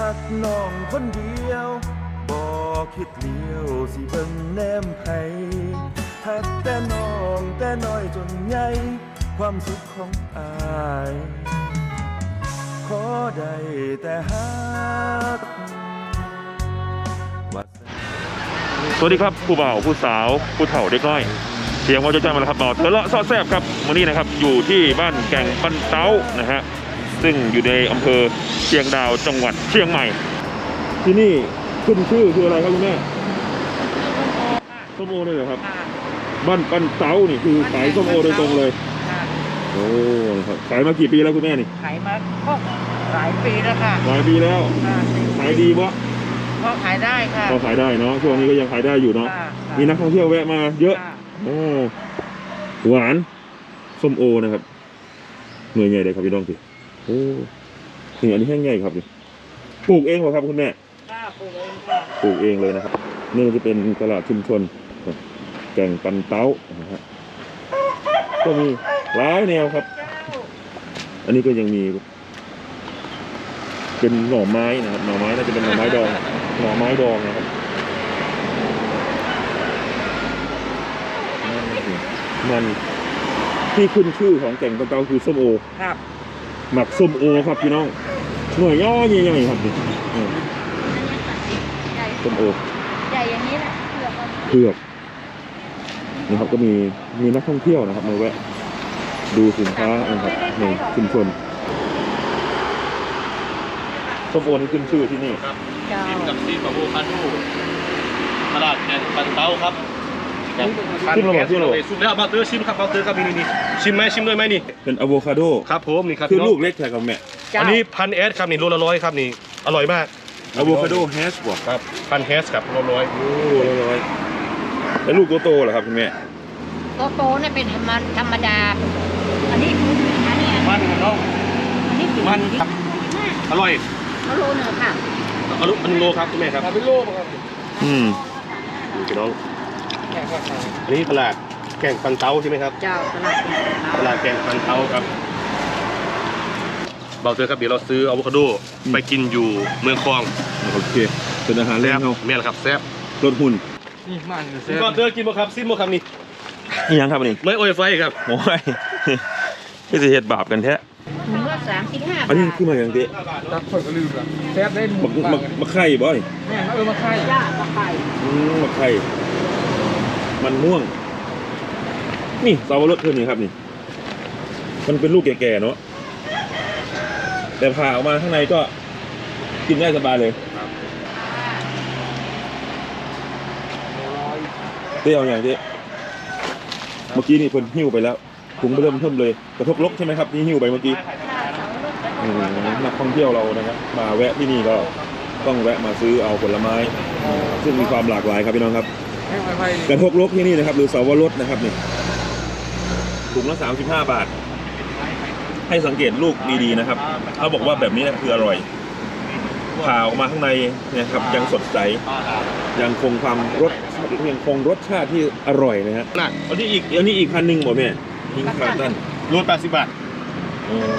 หักน้องคนเดียวบ่คิดเลี้ยวสิเบิ่งแนมไผหักแต่น้องแต่น้อยจนใหญ่ความสุขของอาย ขอได้แต่หักสวัสดีครับผู้บ่าวผู้สาวผู้เฒ่าเด็กน้อย เสียงว่าจะจ้ามาแล้วครับต่อเทเลาะซอแซบครับวันนี้นะครับอยู่ที่บ้านแก่งปันเต้านะฮะ ซึ่งอยู่ในอำเภอเชียงดาวจังหวัดเชียงใหม่ ที่นี่ขึ้นชื่อคืออะไรครับคุณแม่ส้มโอเลยเหรอครับ บ้านปันเต้านี่คือขายส้มโอโดยตรงเลยค่ะโอ้ครับขายมากี่ปีแล้วคุณแม่นี่ขายมาก็หลายปีแล้วค่ะหลายปีแล้วค่ะขายดีวะก็ขายได้ค่ะพอขายได้เนาะช่วงนี้ก็ยังขายได้อยู่เนาะค่ะมีนักท่องเที่ยวแวะมาเยอะค่ะโอ้หวานส้มโอนะครับหน่วยใหญ่เลยครับพี่น้องสิ โอ้นี่อันนี้แห้งใหญ่ครับนี่ปลูกเองเหรอครับคุณแม่ค่ะปลูกเองค่ะปลูกเองเลยนะครับ นี่จะเป็นตลาดชุมชนแก่งปันเต้านะฮะก็มีหลายแนวครับ อันนี้ก็ยังมี เป็นหน่อไม้นะครับ หน่อไม้น่าจะเป็นหน่อไม้ดอง หน่อไม้ดองนะครับมันที่ขึ้นชื่อของแก่งปันเต้าคือส้มโอครับ หมักส้มโอครับพี่น้องหน่วยย่อใหญ่ๆครับนี่อืมใหญ่ส้มโอใหญ่อย่างนี้แหละเผือกมันเผือกนี่ครับก็มีมีนักท่องเที่ยวนะครับมาแวะ ดูสินค้านะครับในชุมชนส้มโอนี่ขึ้นชื่อที่นี่เจ้าชิมกับซีปะโวคาโดตลาดแกงปันเต้าครับ ชิมแล้วบอกชิมแล้วบอกสุดแล้วมาเตอร์ชิมครับมาเตอร์ครับนี่นี่นี่ชิมไหมชิมด้วยไหมนี่เป็นอะโวคาโดครับผมนี่ครับคือพี่น้องลูกเล็กแค่กับแม่เจ้าอันนี้พันเอสครับนี่โลละร้อยครับนี่อร่อยมากอะโวคาโดแฮชบวกครับพันเอสครับโลละร้อยโอ้ร้อยแล้วลูกโตๆเหรอครับคุณแม่โตโตๆเนี่ยเป็นธรรมธรรมดา อันนี้คืออันนี้มันครับน้องอันนี้คือมันครับอร่อยเขาโลหนึ่งค่ะอร่อยอันโลครับคุณแม่ครับเป็นโลครับอืมพี่น้อง อันนี้ตลาดแกงปันเต้าใช่ไหมครับ เจ้าตลาดเป็นตลาดแกงปันเต้าครับเบาเตอร์ครับเดี๋ยวเราซื้ออะโวคาโดไปกินอยู่เมืองคลองโอเคเป็นอาหารแรแซ่งบเขาแม่นครับแซ่บลดหุ่นคุณก่อนเตอร์กินบ่ครับซิมบ่ครับนี่นี่ยังครับนี่ไม่โอ้ยไฟครับโอ้ยพี่สิเหตุบาปกันแท้ถุงละสามสิบห้าอันนี้บาทขึ้นมาอย่างเดียวตักคนก็ลืมละแซ่บได้หมัมกดมักมักไข่บ่อยแม่งเออมาไข่จ้าตะไคร้อืมมักไข่ มันม่วง นี่สับปะรดเท่านี้ครับนี่ มันเป็นลูกแก่ๆเนาะแต่ผ่าออกมาข้างในก็กินได้สบายเลยเตี้ยวอย่างเจ๊เมื่อกี้นี่เพิ่นหิ้วไปแล้วถุงเริ่มเทิมเลยกระทบลกใช่ไหมครับที่หิ้วไปเมื่อกี้อืมนักท่องเที่ยวเรานะครับมาแวะที่นี่ก็ต้องแวะมาซื้อเอาผลไม้ ซึ่งมีความหลากหลายครับพี่น้องครับแม่งไฟไฟ กระทบลกที่นี่นะครับ หรือสาวรสนะครับนี่ถุงละ 35 บาท ให้สังเกตลูกดีๆนะครับเขาบอกว่าแบบนี้นะคืออร่อยผ่าออกมาข้างในเนะครับยังสดใสยังคงความรสยังคงรสชาติที่อร่อยนะฮะน่ะอันนี้อีกอันนี้อีกพันหนึ่งหมดแม่ทิ้งขาดตั้นโลแปดสิบบาทเออ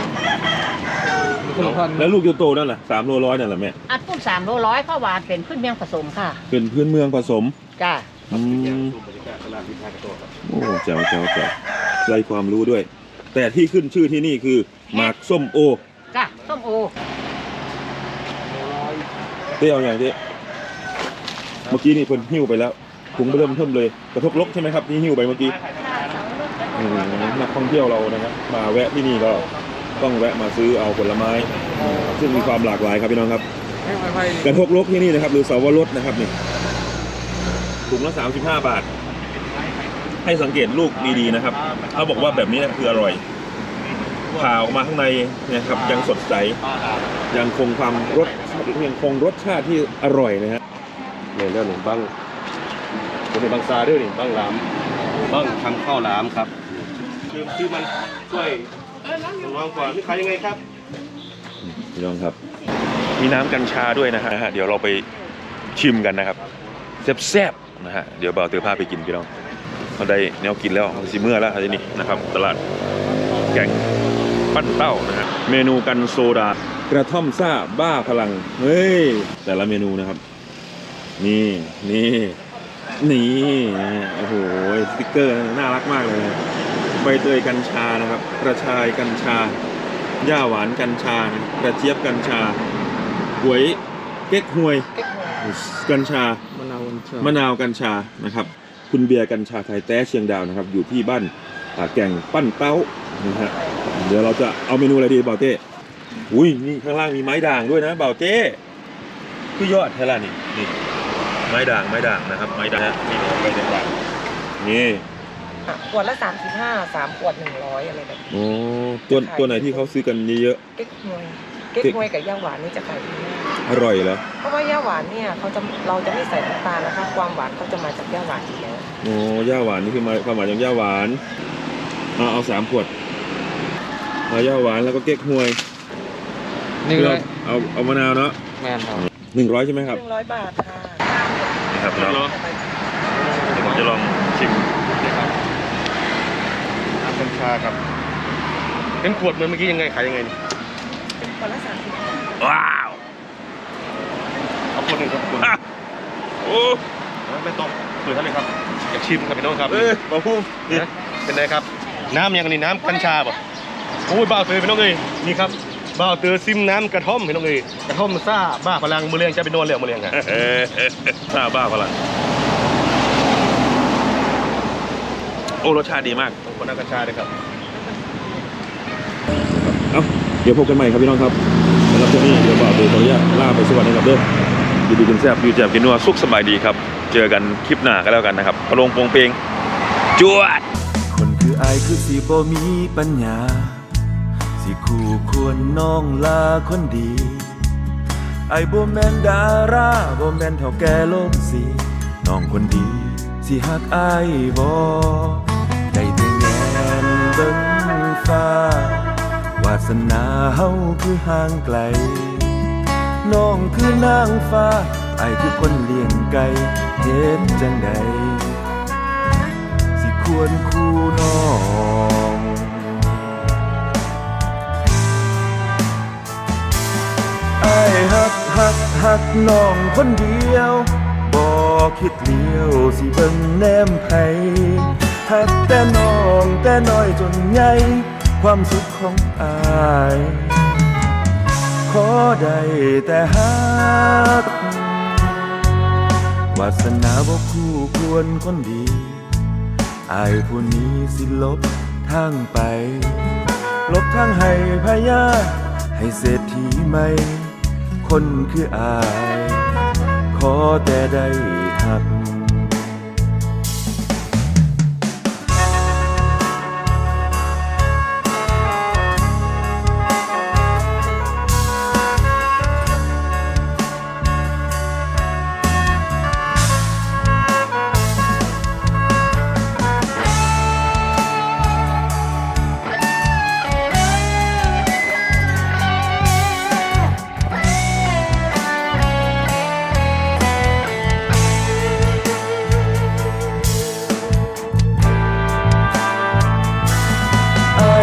คนละพันแล้วลูกโตๆนั่นแหละสามโลร้อยนั่นแหละแม่อัดปุ้นสามโลร้อยข้าวหวานเป็นขึ้นเมียงผสมค่ะ เป็นพื้นเมืองผสมจ้า อืมโอ้แจ๋วแจ๋วแจ๋วไรความรู้ด้วย แต่ที่ขึ้นชื่อที่นี่คือหมากส้มโอจ้าส้มโอเตี้ยวอย่างเจ๊เมื่อกี้นี่เพิ่นหิ้วไปแล้วถุงเริ่มเทิมเลยกระทบลกใช่ไหมครับที่หิ้วไปเมื่อกี้อืมนักท่องเที่ยวเรานะครับมาแวะที่นี่ก็ต้องแวะมาซื้อเอาผลไม้ ซึ่งมีความหลากหลายครับพี่น้องครับแม่งไฟไฟกระทบลกที่นี่นะครับ หรือสาวรสนะครับนี่ ถุงละ 35 บาท ให้สังเกตลูกดีๆนะครับเขาบอกว่าแบบนี้นะคืออร่อยผ่าออกมาข้างในเนะครับยังสดใสยังคงความรสยังคงรสชาติที่อร่อยนะฮะเนี่ยเรื่องหนึ่งบังตัวนี้บังซาด้วยนี่บังหลามบังทำข้าวหลามครับคือคือมันช่วยน้องกว่านี่ขายยังไงครับพี่น้องครับ มีน้ำกัญชาด้วยนะฮะเดี๋ยวเราไปชิมกันนะครับแซ่บๆ นะฮะเดี๋ยวบ่าวเตือผ้าไปกินพี่น้องเขาได้แนวกินแล้วสิเมื่อแล้วทีนี้นะครับตลาดแก่งปั้นเต้านะฮะเมนูกันโซดากระท่อมซ่าบ้าพลังเฮ้ยแต่ละเมนูนะครับนี่นี่นี่โอ้โหสติกเกอร์น่ารักมากเลยนะใบเตยกัญชานะครับ กระชายกัญชาหญ้าหวานกัญชานะกระเจี๊ยบกัญชาหวยเก๊กฮวยกัญชา มะนาววันชามมะนาวกัญชานะครับ คุณเบียร์กัญชาไทยแต้เชียงดาวนะครับ อยู่ที่บ้านอ่าแก่งปั้นเต้านะฮะเดี๋ยวเราจะเอาเมนูอะไรดีเบาเต้อุ้ยนี่ข้างล่างมีไม้ด่างด้วยนะเบาเต้คือยอดเท่าไหร่นี่นี่ ไม้ด่างไม้ด่างนะครับ ไม้ด่างนี่ไม้ด่างนี่ขวดละสามสิบห้าสามขวดหนึ่งร้อยอะไรแบบนี้โอ้ตัวตัวไหนที่เขาซื้อกันเยอะเก๊กฮวยเก๊กฮวยกับย่าหวานนี่จะขายดีมากๆ อร่อยเหรอเพราะว่าย่าหวานเนี่ยเขาจะเราจะไม่ใส่น้ำตาลนะคะ ความหวานเขาจะมาจากย่าหวานอยู่แล้วโอ้ย่าหวานนี่คือมาความหวานจากย่าหวานเอาเอาสามขวดเอาย่าหวานแล้วก็เก๊กฮวยหนึ่งร้อยเอาเอามะนาวเนาะแมนครับหนึ่งร้อยใช่ไหมคหรับนึ่งร้อยบาทค่ะนี่ครับเราเดี๋ยวผมจะลองชิมน้ำกัญชาครับเป็นขวดเหมือนเมื่อกี้ยังไงขายยังไงนี่ขวดละสามสิบห้าว้าว เอาขวดหนึ่งครับขวดอะโอ้ไม่ต้องเปิดท่านเลยครับอยากชิมครับพี่น้องครับเอ้ยมาพุ่มนี่นะเป็นไงครับ น้ำยังนี่น้ำกัญชาป่ะโอ้ยบ้าเตยพี่น้องเอ้ยนี่ครับบ้าเตยซิมน้ำกระท่อมพี่น้องเอ้ยกระท่อมซ่าบ้าพลังมือเลี้ยงจะไปนอนแล้วมือเลี้ยงฮะเอ้ยซาบ้าพลังโอ้รสชาติดีมากขวดน้ำกัญชาเลยครับเอ้าเดี๋ยวพบกันใหม่ครับพี่น้องครับสำหรับตัวนี้เดี๋ยวบ่าวเดี๋ยวขออนุญาตลาไปสวัสดีครับเด้ออ ยู่ดีกินแซ่บยูแจ่บกินนัวสุขสบายดีครับ เจอกันคลิปหน้าก็แล้วกันนะครับพะลงโปงเพลงจวด คนคืออายคือสิบ่มีปัญญา สิคู่ควรน้องลาคนดีไอ้บ่แมนดาราบ่แมนเท่าแก่โลกสีน้องคนดี สิหักอายบ่ได้แต่แงนเบิ่งฟ้า วาสนาเฮาคือห่างไกล น้องคือนางฟ้าไอคือคนเลี้ยงไก่เฮ็ดจังใดสิควรคู่น้องไอ้ายหักหักหักน้องคนเดียวบ่คิดเลี้ยวสิเบิ่งแนมไผหักแต่น้องแต่น้อยจนใหญ่ความสุขของอาย อได้แต่หักวาสนาบ่คู่ควรคนดีอายผู้นี้สิลบทางไป ลบทางให้พยาให้เศรษฐีใหม่ คนคืออาย ขอแต่ได้หัก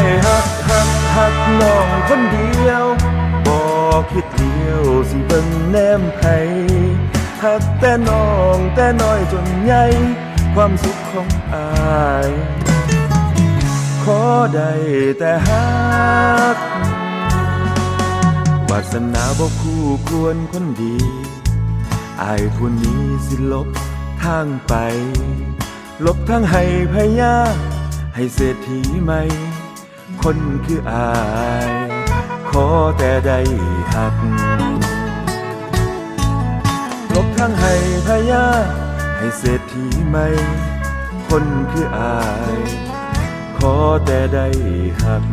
ไอ้ายหักหักหักน้องคนเดียวบ่คิดเดียวสิเบิ่งแนมไผหักแต่น้องแต่น้อยจนใหญ่ความสุขของอาย ขอได้แต่หักวาสนาบ่คู่ควรคนดีอายผู้นี้สิลบทางไป ลบทางให้พยาให้เศรษฐีใหม่ คนคืออาย ขอแต่ได้หัก ลบทั้งให้พยา ให้เศรษฐีใหม่คนคืออาย ขอแต่ได้หัก